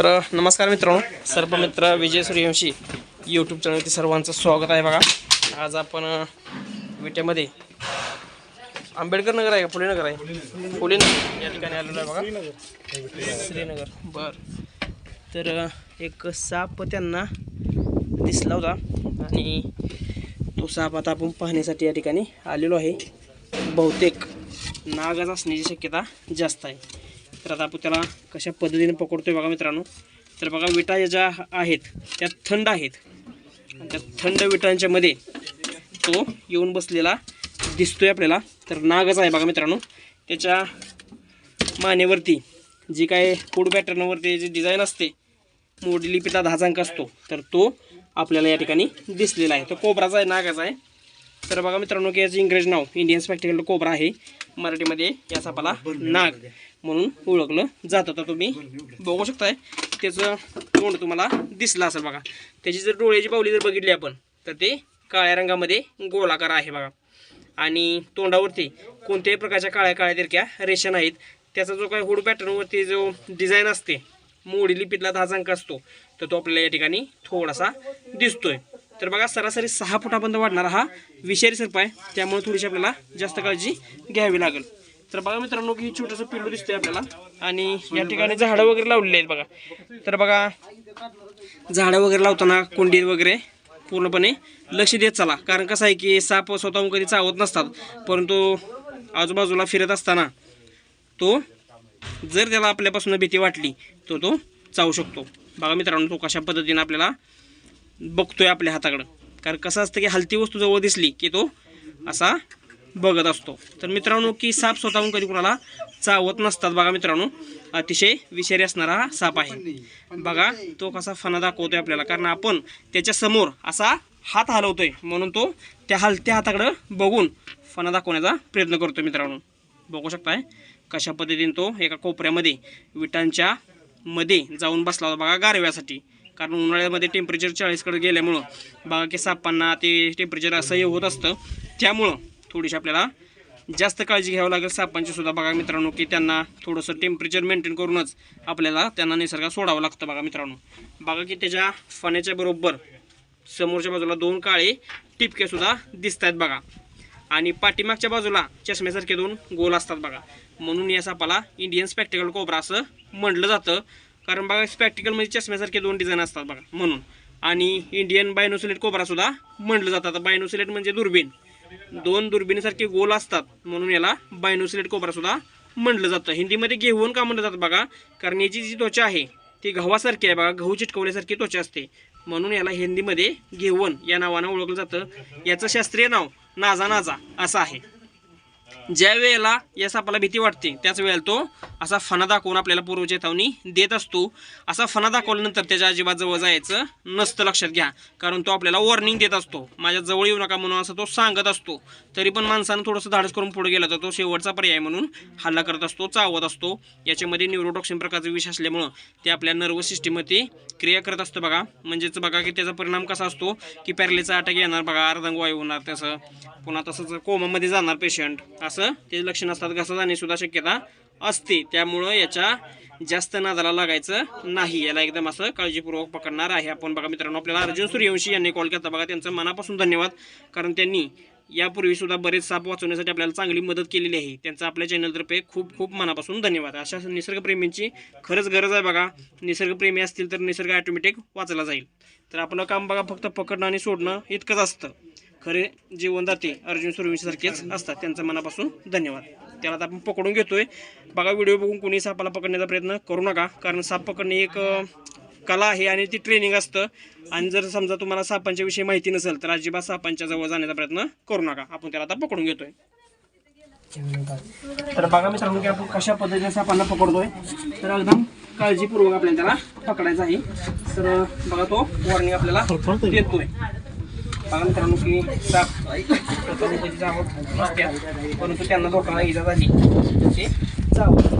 तर नमस्कार मित्रांनो. सर्पमित्र विजय सूर्यवंशी यूट्यूब चॅनलवरती सर्वांचं स्वागत आहे बघा. आज आपण विटेमध्ये विट्यामध्ये आंबेडकर नगर आहे का? पुणे नगर आहे? पुणे नगर. या ठिकाणी आलेलो आहे बघा. श्रीनगर. बर. तर एक साप त्यांना दिसला होता आणि तो साप आता आपण पाहण्यासाठी या ठिकाणी आलेलो आहे. बहुतेक नागच असण्याची शक्यता जास्त आहे. तर आता आपण त्याला कशा पद्धतीने पकडतोय बघा मित्रांनो. तर बघा विटा या ज्या आहेत त्या थंड आहेत. आणि त्या थंड विटांच्या मध्ये तो येऊन बसलेला दिसतोय आपल्याला. तर नागच आहे बघा मित्रांनो. त्याच्या मानेवरती जी काय फूड पॅटर्नवरती जी डिझाईन असते मोडी लिपीचा धाजांक असतो. तर तो आपल्याला या ठिकाणी दिसलेला आहे. तो कोबराचा आहे नागाचा आहे. तर बघा मित्रांनो की याचं इंग्रजी नाव इंडियन स्पॅक्टिकल कोबरा आहे. मराठीमध्ये या सापाला नाग म्हणून ओळखलं जातं. तर तुम्ही बघू शकताय त्याचं तोंड तुम्हाला दिसलं असेल बघा. त्याची जर डोळ्याची पावली जर बघितली आपण तर ते काळ्या रंगामध्ये गोलाकार आहे बघा. आणि तोंडावरती कोणत्याही प्रकारच्या काळ्या काळ्या तिरक्या रेषा नाहीत. त्याचा जो काही हुड पॅटर्नवरती जो डिझाईन असते मोडी लिपीतला धाजांक असतो तर तो आपल्याला या ठिकाणी थोडासा दिसतोय. तर बघा सरासरी सहा फुटापर्यंत वाढणारा हा विषारी सर्प आहे. त्यामुळे थोडीशी आपल्याला जास्त काळजी घ्यावी लागेल. तर बघा मित्रांनो की छोटंसं पिल्लू दिसतंय आपल्याला. आणि या ठिकाणी झाडं वगैरे लावलेली आहेत बघा. तर बघा झाडं वगैरे लावताना कुंडीत वगैरे पूर्णपणे लक्ष देत चला. कारण कसं आहे की साप स्वतःहून कधी चावत नसतात. परंतु आजूबाजूला फिरत असताना तो जर त्याला आपल्यापासून भीती वाटली तर तो चावू शकतो. बघा मित्रांनो तो कशा पद्धतीने आपल्याला बघतोय आपल्या हाताकडं. कारण कसं असतं की हलती वस्तू जवळ दिसली की तो असा बघत असतो. तर मित्रांनो की साप स्वतःहून कधी कुणाला चावत नसतात बघा मित्रांनो. अतिशय विषारी असणारा हा साप आहे. बघा तो कसा फणा दाखवतोय आपल्याला. कारण आपण त्याच्यासमोर असा हात हलवतोय. म्हणून तो त्या हलत्या हाताकडं बघून फणा दाखवण्याचा प्रयत्न करतोय मित्रांनो. बघू शकताय कशा पद्धतीने तो एका कोपऱ्यामध्ये विटांच्या मध्ये जाऊन बसला होता बघा गारव्यासाठी. कारण उन्हाळ्यामध्ये टेम्परेचर चाळीसकडे गेल्यामुळं बघा की सापांना ते टेम्परेचर असह्य होत असतं. त्यामुळं थोडीशी आपल्याला जास्त काळजी घ्यावं लागेल सापांची सुद्धा. बघा मित्रांनो की त्यांना थोडंसं टेम्परेचर मेंटेन करूनच आपल्याला त्यांना निसर्गात सोडावं लागतं बघा मित्रांनो. बघा की त्याच्या फण्याच्या बरोबर समोरच्या बाजूला दोन काळे टिपके सुद्धा दिसत आहेत बघा. आणि पाठीमागच्या बाजूला चष्म्यासारखे दोन गोल असतात बघा. म्हणून या सापाला इंडियन स्पॅक्टिकल कोबरा असं म्हटलं जातं. कारण बघा स्पॅक्टिकलमध्ये चष्म्यासारखे दोन डिझाईन असतात बघा म्हणून. आणि इंडियन बायनोसिलेट कोबरासुद्धा म्हटलं जातं. आता बायनोसिलेट म्हणजे दुर्बीण. दोन दुर्बिणीसारखे गोल असतात म्हणून याला बायनोसिलेट कोबरासुद्धा म्हटलं जातं. हिंदीमध्ये घेऊन का म्हटलं जातं बघा? कारण याची जी त्वचा आहे ती गव्हासारखी आहे बघा गहू चिटकवल्यासारखी त्वचा असते. म्हणून याला हिंदीमध्ये घेऊन या नावानं ओळखलं जातं. याचं शास्त्रीय नाव नाजा नाजा असं आहे. ज्या वेळेला या सापाला भीती वाटते त्याच वेळेला तो असा फणा दाखवून आपल्याला पूर्व चेतावणी देत असतो असा फणा दाखवल्यानंतर त्याच्या अजिबात जवळ जायचं नसतं लक्षात घ्या. कारण तो आपल्याला वॉर्निंग देत असतो. माझ्या जवळ येऊ नका म्हणून असं तो सांगत असतो. तरी पण माणसानं थोडंसं धाडस करून पुढे गेला तर तो शेवटचा पर्याय म्हणून हल्ला करत असतो चावत असतो. याच्यामध्ये न्यूरोटॉक्सिन प्रकारचं विष असल्यामुळं ते आपल्या नर्वस सिस्टीममध्ये क्रिया करत असतं बघा. म्हणजेच बघा की त्याचा परिणाम कसा असतो की पॅरलेचा अटॅक येणार बघा अर्धंग वायू होणार त्याचं. पुन्हा तसंच कोमामध्ये जाणार पेशंट असं ते लक्षण असतात. घसा जाणे सुद्धा शक्यता असते. त्यामुळं याच्या जास्त नादाला लागायचं नाही. याला एकदम असं काळजीपूर्वक पकडणार आहे आपण. बघा मित्रांनो आपल्याला अर्जुन सूर्यवंशी यांनी कॉल केला बघा त्यांचं मनापासून धन्यवाद. कारण त्यांनी यापूर्वी सुद्धा बरेच साप वाचवण्यासाठी आपल्याला चांगली मदत केलेली आहे. त्यांचं आपल्या चॅनलतर्फे खूप खूप मनापासून धन्यवाद. अशा निसर्गप्रेमींची खरंच गरज आहे बघा. निसर्गप्रेमी असतील तर निसर्ग ऑटोमॅटिक वाचला जाईल. तर आपलं काम बघा फक्त पकडणं आणि सोडणं इतकंच असतं. खरे जीवनदाते अर्जुन सूर्यवंशीसारखेच असतात. त्यांचं मनापासून धन्यवाद. त्याला आता आपण पकडून घेतोय. बघा व्हिडिओ बघून कोणी सापाला पकडण्याचा प्रयत्न करू नका कारण साप पकडणे एक कला आहे आणि ती ट्रेनिंग असतं. आणि जर समजा तुम्हाला सापांच्या विषयी माहिती नसेल तर अजिबात सापांच्या जवळ जाण्याचा प्रयत्न करू नका. आपण त्याला आता पकडून घेतोय. तर बघा मित्रांनो की आपण कशा पद्धतीने सापांना पकडतोय. तर एकदम काळजीपूर्वक आपल्याला त्याला पकडायचं आहे. तर बघा तो वॉर्निंग आपल्याला देतोय. बघा मित्रांनो की साप स्वतःची जावं असत्या परंतु त्यांना धोका इजा झाली. ते जावं.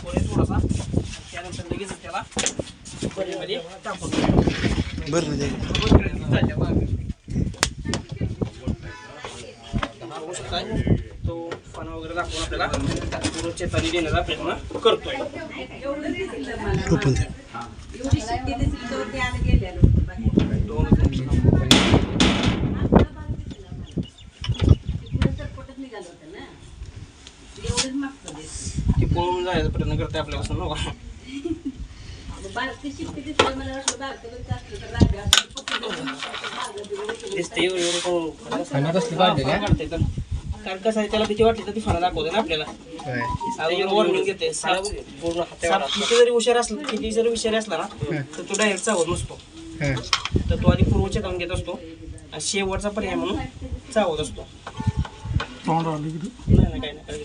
थोडासा त्यानंतर लगेच त्याला बरीमध्ये टाकून तो फणा वगैरे दाखवून आपल्याला चेतावणी देण्याचा प्रयत्न करतोय ओपन एवढी शिट्टी दिसली तर ते आत गेलेलो बाकी दोन तिकडे सरपटच निघालं होतं ना एवढंच मागचं दिसलं. ती पळून जायचा प्रयत्न करते आपल्यापासून नका अगं बारकी शिट्टी दिसली मला वाटलं बारकं बिरकं असलं तर राजा असं पकडून मागं बिगं उचलून दिसते एवढं एवढं करून काढते तर. कारण कसं आहे त्याला भीती वाटली तर ती फणा दाखवते ना आपल्याला. वॉर्निंग साप पूर्ण किती जरी हुशार असला किती जरी हुशार असला ना तर तो डायरेक्ट चावत नसतो. तर तो आधी पूर्व चेतावणी घेत असतो आणि शेवटचा पर्याय म्हणून चावत असतो. नाही नाही काही नाही